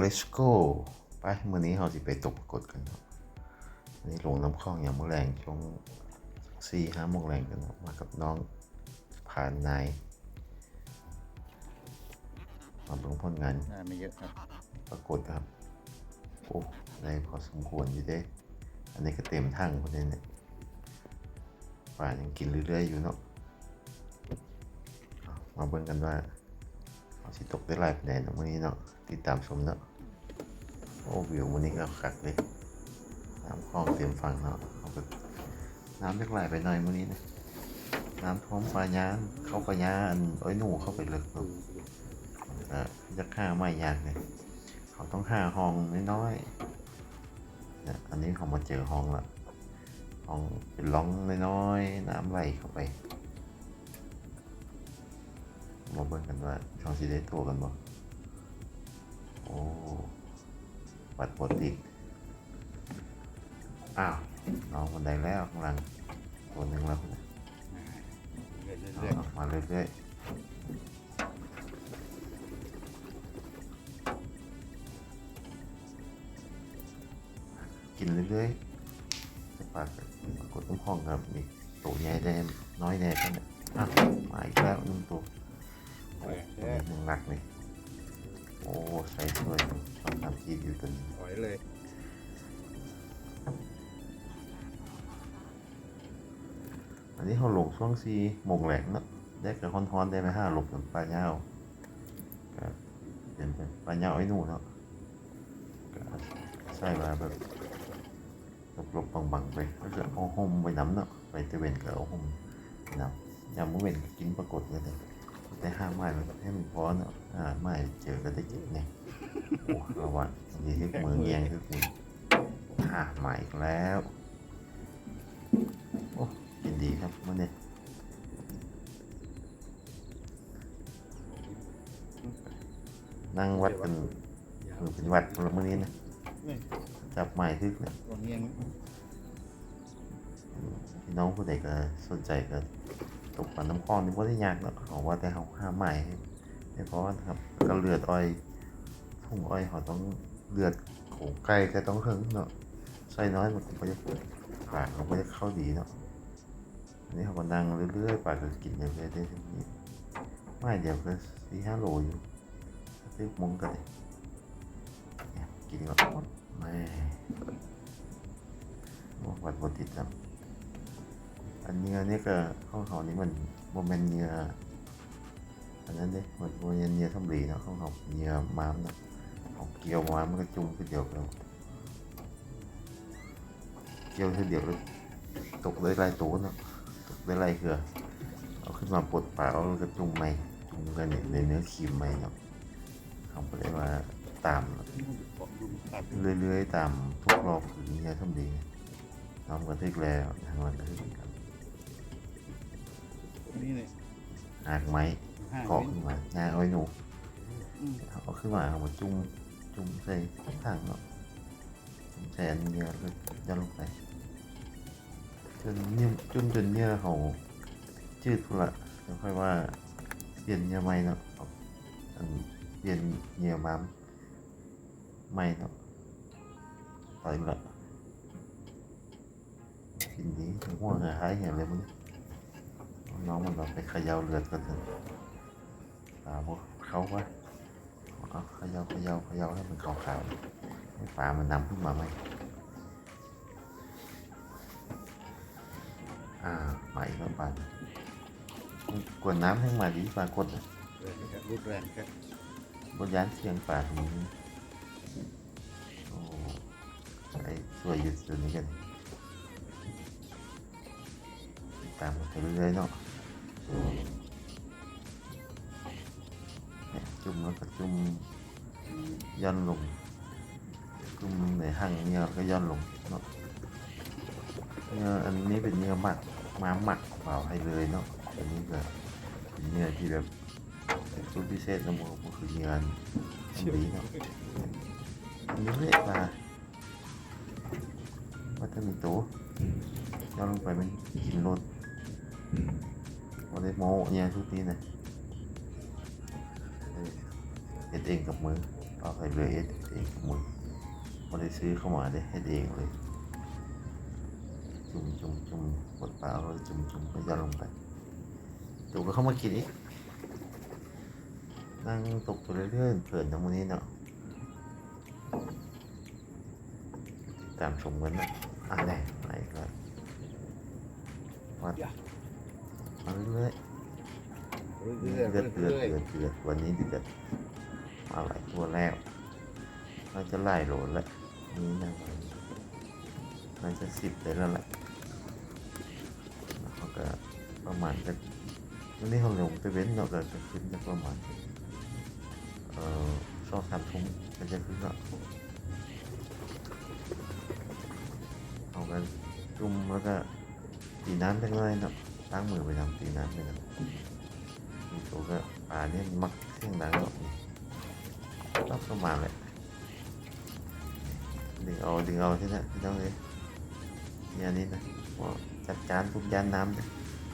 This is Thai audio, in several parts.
let's go ไปมื้อนี้เราสิไปตกปรากฏกันเนาะอันนี้ลงน้ำคลองอย่างมื้อแรงช่วงสี่ห้าโมงแรงกันเนาะมากับน้องผ่านนายมาเบิ่งผลงานน่าไม่เยอะครับ ปรากฏครับโอ้ได้พอสมควรอยู่เด้ อันนี้ก็เต็มทั้งคนนี้เนี่ยป่ายังกินเรื่อยๆอยู่เนาะเอามาเบิ่งกันว่าเอา สิตกได้หลายปานใดเนนี้เนาะติดตามชมเนาะโอ้วิวมื้อนี้ก็คักเลยน้ำคลองเต็มฝั่งเนาะเอาไปน้ำเล็กไหลไปหน่อยมื้อนี้นะน้ำท่วมปลายางเข้าปลายาอันอ้อยหนูเข้าไปลึกเนาะเอ่อจะฆ่าไม่ยากเลยเขาต้องฆ่าห้องน้อยๆเนี่ยอันนี้เขามาเจอห้องละห้องเป็นร่องน้อยๆน้ำไหลเข้าไป มาเบิ่งกันว่าช่องสีได้ตัวกันบ่โอ้ปัดปวดอีกอ้าวน้องคนใดแล้วข้างหลังตัวหนึ่งแล้วเรื่อยเอาเรื่อยเอามาเรื่อยๆกินเรื่อยๆจะปากปรากฏต้องห้องครับมีตัวใหญ่แน่น้อยแน่แค่นั้นอะมาอีกแล้วหนึ่งตัวๆ โอ้ตัวนี้หนึ่งหลักเลยโอ้ใส่สวยช่องทำคีบอยู่ตัวนี้ถอยเลยอันนี้เขาหลงช่วงซีโมงแหลงเนาะได้กับคอนทอนได้ไหมห้าหลบกับปลาเน่าก็เป็นเป็นปลาเน่าไอ้หนูเนาะก็ใส่มาแบบหลบๆบังๆไปก็จะเอาห่มไปน้ำเนาะไปตะเวนก็เอาห่มไปน้ำยามมื้อเว้นก็กินปรากฏเลยแต่ แต่ห้าไม้มันให้มันพอเนาะอ่าไม้เจอก็ได้กินไงโอ้ระวังนี่ที่มือเงียงคือมือห้าไม้อีกแล้วโอ้ยินดีครับมื่อนี้นั่งวัดกันยาวคือเป็นวัดคนละมื่อนี้นะนี่จับไม้ทึกเนี่ยตัวเงี้ยงพี่น้องผู้ใดก็สนใจก็ ตกปลาน้ำคลองนี่ว่าได้ยากเนาะเขาว่าแต่เขาห้าไม้ให้ให้เพราะว่าครับก็เลือดอ้อยทุ่งอ้อยเขาต้องเลือดโขงไก่ก็ต้องเฮิงเนาะใส่น้อยมันก็จะปากเขาก็จะเข้าดีเนาะอันนี้เขาก็นั่งเรื่อยๆปากก็กินเรื่อยๆได้ทีนี้ไม้เดี๋ยวก็สี่ห้าโลอยู่ซื้อมงกันเลยเนี่ยกินก็หมดแม่วัดบติดครับ อันเนื้อนี่ก็ข้าวเขานี่มันโมเมนเนื้ออันนั้นเนี่ยมันโมเมนเนื้อทำรีเนาะข้าวเขาเนื้อม้ามเนาะเอาเกี่ยวม้ามมันก็จุ่มคือเดียวกันเกี่ยวคือเดียวแล้วตกได้หลายตัวเนาะตกได้หลายเครือเอาขึ้นมาปลดปากเอาแล้วก็จุ่มใหม่จุ่มกันในเนื้อครีมใหม่เนาะเขาไปได้ว่าตามเกาะยุงตัดเรื่อยๆตามทุกรอบคือเนื้อทำรีน้องก็ทึกแล้วทางวันก็ทึกครับ นี่เลยหากไม้ห้าเกาะวิขึ้นมาหาเอาไว้หนูอืมเอาขึ้นมาเอามาจุ่มจุ่มใส่ถังเนาะจุ่มใส่อันเนื้อแล้วยัดลงไปจนเนื้อจุ่มจนเนื้อเขาจืดพุ่นละแล้วค่อยว่าเปลี่ยนเนื้อใหม่เนาะเอาอันเปลี่ยนเนื้อม้ามใหม่เนาะต่อยละกินดีถึงหัวหายเหี้ยเลยมึง น้องมันเราไปเขย่าเลือดกันเถอะตาพวกเขาว่าเอาเขย่าเขย่าเขย่าให้มันขาวๆให้ปลามันนำขึ้นมาไหมอ่ามาอีกแล้วปลากวนน้ำให้มาดีปลากดน่ะเรื่อยๆครับรุดแรงครับบนยานเสียงปลาตรงนี้โอ้ไอ้สวยอยู่ตัวนี้กัน ตามมาไปเรื่อยๆเนาะ เนี่ยจุ่มแล้วก็จุ่มย่อนลงจุ่มในหั่งเนี่ยก็ย่อนลงเนาะเนื้ออันนี้เป็นเนื้อหมักม้าหมักเปล่าให้เลยเนาะอันนี้ก็เป็นเนื้อที่แบบเป็นสูตรพิเศษนะโมก็คือเนื้ออันนี้เนาะอันนี้เละปลาว่าถ้ามีตัวย่อนลงไปมันกินรส วันนี้โมเนี่ยทุกทีนะเอ็ดเองกับมือเอาใส่เลยเฮ็ดเองหมดไม่ได้ซื้อเข้ามาได้เฮ็ดเองเลย จุ่มจุ่มจุ่มกดเปล่าแล้วจุ่มจุ่มก็ยัดลงไปจูก็เข้ามากินอีกนั่งตกตัวเรื่อยๆเผินทั้งนนี้เนาะตามชมกันนะอะแน่ไหนก็วัด เรื่อยเรื่อยๆเดือดเรื่อยเดือดเดือดวันนี้เดือดมาหลายตัวแล้วน่าจะไล่โหลดแล้วนี่นะน่าจะสิบเลยแล้วแหละแล้วเขาก็ประมาณจะวันนี้เขาลงไปเว้นเราก็จะขึ้นจะประมาณเอ่อสองสามทุ่มก็จะขึ้นล้วเอากันจุ่มแล้วก็ตีน้ำไปเลยเนาะ ล้างมือไปทำตีน้ำไปเนะมีตัวก็ปลาเนี่ยมักเสียงดังแล้วรับเข้ามาเลยดึงเอาดึงเอาที่นั่นพี่น้องเลยเนี่ยนี่นะว่าจัดการทุกยานน้ำเลย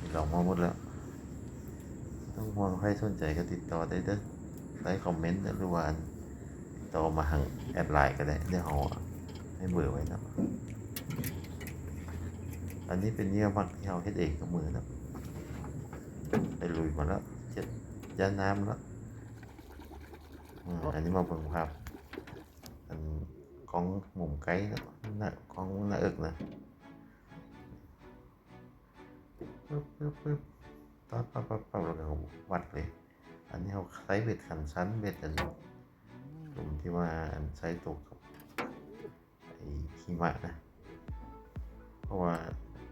นี่เรามาหมดแล้ว ต้องห่วงใครสนใจก็ติดต่อได้เด้อได้คอมเมนต์หรือว่าติดต่อมาทางแอดไลน์ก็ได้เดี๋ยวเอาให้เบอร์ไว้นะ อันนี้เป็นเนื้อหมักที่เราเฮ็ดเองกับมือนะไปลุยมาแล้วเจ็ดยานน้ำแล้วอืมอันนี้มาเบิ่งภาพอันของหมุมไกด์นะหน้าของหน้าเอิกนะปึ๊บปึ๊บปึ๊บปั๊บปั๊บปั๊บปั๊บแล้วก็วัดเลย อันนี้เขาใช้เบ็ดขันชั้นเบ็ดอันกลุ่มที่ว่าอันใช้ตกกับไอ้หิมะนะ เพราะว่า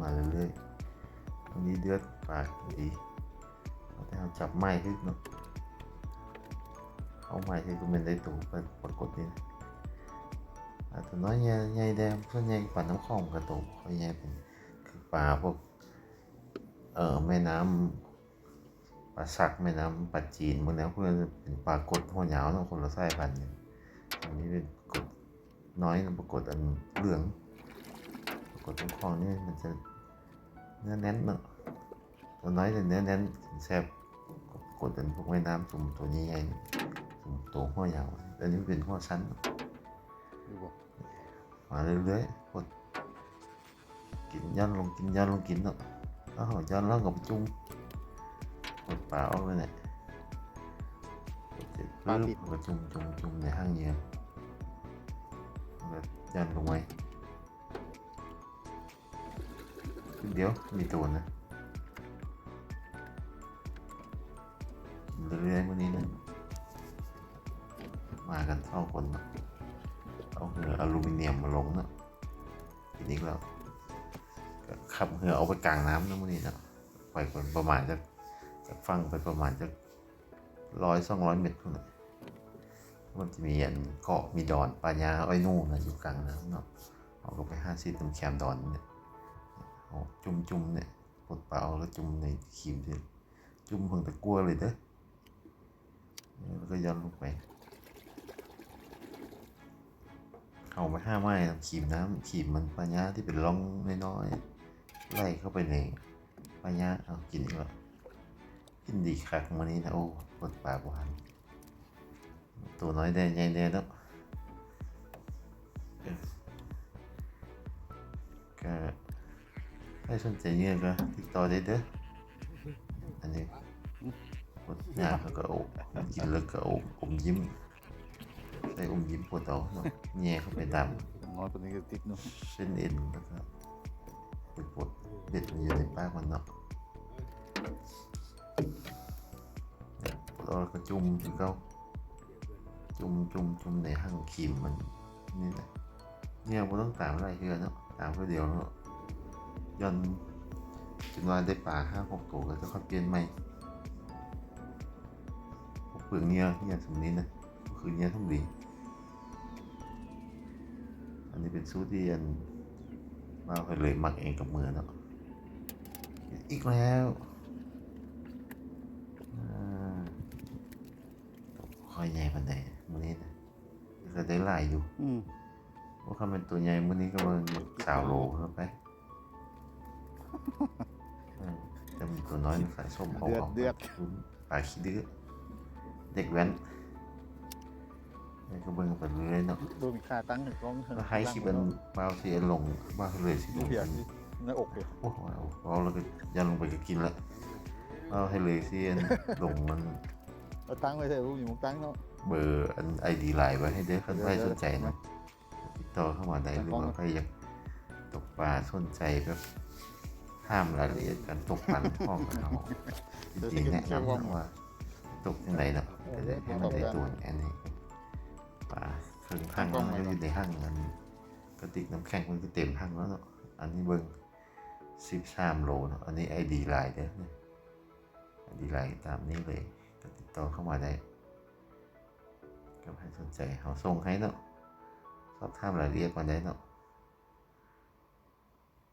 มาเรื่อยๆอันนี้เดือดปากดีเอาแต่เราจับไม้ขึ้นเนาะเอาไม้ขึ้นก็เป็นได้ตัวเป็นปรากฏนี่นะอ่าตัวน้อยใหญ่ใหญ่แดงส่วนใหญ่ปลาน้ำคลองกระโตกเขาใหญ่เป็นคือปลาพวกเอ่อแม่น้ำปลาสักแม่น้ำปลาจีนพวกนี้พวกนั้นเป็นปลากดหัวเหยาวเนาะคนละสายพันธุ์กันอันนี้เป็นกดน้อยนะปรากฏอันเหลือง ปรากฏน้ำคลองนี่มันจะ เนื้อแน่นเนอะตัวน้อยแต่เนื้อแน่นแซ่บกดเป็นพวกแม่น้ำจุ่มตัวใหญ่ๆนี่จุ่มตัวหัวยาวอันนี้เป็นหัวสั้นๆดูบอกมาเรื่อยๆกดกินย้อนลงกินย้อนลงกินเนาะแล้วเขาย้อนแล้วกับจุ่มกดเปล่าเอาไปเนี่ยกดเสร็จปุ๊บก็จุ่มจุ่มจุ่มในห้างเหยียบแล้วย้อนลงไว้ เดี๋ยวมีตัวนะเรื่อยๆวันนี้นะ มากันเท่าคนนะเอาเหืออลูมิเนียมมาลงนะทีนี้แล้วก็ขับเหือเอาไปกลางน้ำนะวันนี้นะไปประมาณจะจะฟังไปประมาณจะร้อยสองร้อยเมตรเท่านั้นมันจะมีอันเกาะมีดอนปลายาอ้อยนู่นนะอยู่กลางน้ำเนาะเอาก็ไปห้าสิบตำแคมดอนเนี่ย จุ่มจุ่มๆเนี่ยกดเปล่าแล้วจุ่มในครีมที่จุ่มเพิ่งตะกัวเลยเด้อแล้วก็ย้อนลงไปเอาไปห้าไม้นขีมน้ำขีมมันปัญญาที่เป็นร่องน้อยๆไล่เข้าไปในปัญญาเอากินอีกแล้วกินดีคักวันนี้นะโอ้ปวดปากหวานตัวน้อยแดงใหญ่แดงแล้วก็ ให้สนใจเนี่ยก็ติดต่อได้เด้ออันนี้ปวดหน้าแล้วก็โอบกินแล้วก็โอบอมยิ้มใส่อมยิ้มปวดเอาเนาะแง่เข้าไปตามน้อยกว่านี้ก็ติดเนาะเส้นเอ็นแล้วก็ไปปวดเบ็ดมันอยู่ในปากมันเนาะเนี่ยปวดเอาแล้วก็จุ่มที่เขาจุ่มจุ่มจุ่มในห้างครีมมันนี่นะเนี่ยมันต้องตามอะไรเพื่อเนาะตามเพื่อเดียวเนาะ ย้อนจนว่าได้ปลาห้าหกตัวก็จะค่อยเปลี่ยนใหม่พวกเปลือกเนี่ยเนี่ยสมนี้นะคืนนี้ต้องดีอันนี้เป็นสูตรที่อันมาไปเลยหมักเองกับมือเนาะอีกแล้วอ่าคอยใหญ่ปันใดมื้อนี้นะก็ได้หลายอยู่อืมว่าคำเป็นตัวใหญ่มื้อนี้ก็มันสาวโลเข้าไป อืมแต่มันตัวน้อยมันใส่ส้มเอาเดือดเอาเดือดคุณปลาขี้ดื้อเด็กแว้นนี่ก็เบิ่งไปเรื่อยๆเนาะดูมีค่าตั้งถึงกล้องก็ให้คลิปมันเบาเสียลงบ้าเลยสิลดูงเพียงที่ในอกเดียวโอ้โหเอาแล้วก็ยันลงไปก็กินละเอาให้เลยสิอันลงมัน เอาตั้งไว้เถอะรู้อยู่มุกตั้งเนาะเบอร์อันไอดีไลน์ไว้ให้เด้อคันใครสนใจนะติดต่อเข้ามาได้หรือว่าใครอยากตกปลาสนใจแบบ ห้ามรายละเอียดการตกปลาห้องกับเราจริงๆแนะนำนะว่า ตกยังไงเนาะจะได้ให้มันได้ตัวอันนี้ปลาเครื่องข้างมันก็อยู่ในห้างมันกระติกน้ำแข็งมันก็เต็มห้างแล้วเนาะอันนี้เบิ้งสิบสามโลเนาะอันนี้ไอดีไลน์เด้อเนี่ยไอดีไลน์ตามนี้เลยก็ติดต่อเข้ามาได้ก็ให้สนใจเขาส่งให้เนาะสอบถามรายละเอียดมาได้เนาะ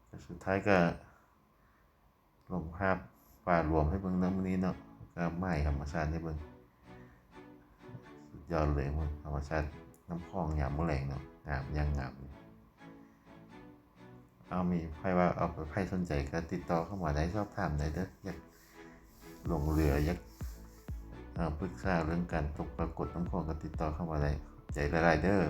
ก็สุดท้ายก็ ลงภาพป่ารวมให้เบิ่งน้ำนี้เนาะก็ไม้ธรรมชาติให้เบิ่งสุดยอดเลยมึงธรรมชาติน้ำคลองยามมือแรงเนาะงามยังงามเอามีใครว่าเอาไปใครสนใจก็ติดต่อเข้ามาได้สอบถามได้เด้ออยากลงเรืออยากเอ่อปรึกษาเรื่องการตกปรากฏน้ำคลองก็ติดต่อเข้ามาได้ใจละลายเด้อ